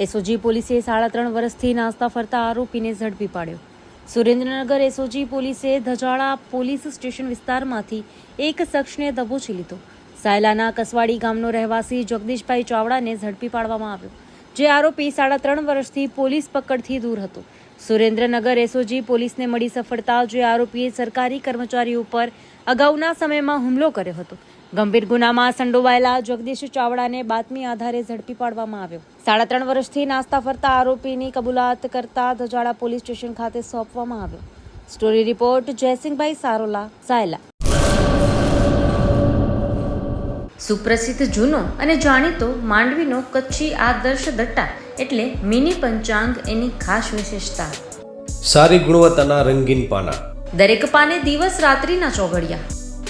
SOG પોલીસે સાડા ત્રણ વર્ષથી નાસ્તા ફરતા આરોપીને ઝડપી પાડ્યો. સુરેન્દ્રનગર એસઓજી પોલીસે ધજાળા પોલીસ સ્ટેશન વિસ્તારમાંથી એક શખ્સને દબોચી લીધો. સાયલાના કસવાડી ગામનો રહેવાસી જગદીશભાઈ ચાવડાને ઝડપી પાડવામાં આવ્યો, જે આરોપી સાડા ત્રણ વર્ષથી પોલીસ પકડથી દૂર હતો. સુરેન્દ્રનગર એસઓજી પોલીસને મળી સફળતા, જે આરોપીએ સરકારી કર્મચારી ઉપર અગાઉના સમયમાં હુમલો કર્યો હતો. ગંભીર ગુનામાં સંડોવાયેલા જગદીશ ચાવડાને બાતમી આધારે ઝડપી પાડવામાં આવ્યો. સાડા ત્રણ વર્ષથી નાસ્તા ફરતા આરોપીની કબૂલાત કરતા ધજાડા પોલીસ સ્ટેશન ખાતે સોંપવામાં આવ્યો. Story report Jaysinhbhai Sarola Sayla. સુપ્રસિદ્ધ જૂનો અને જાણીતો માંડવીનો કચ્છી આદર્શ દટ્ટા એટલે મિની પંચાંગ એની ખાસ વિશેષતા. સારી ગુણવત્તાના રંગીન પાના. દરેક પાને દિવસ રાત્રિના ચોઘડિયા.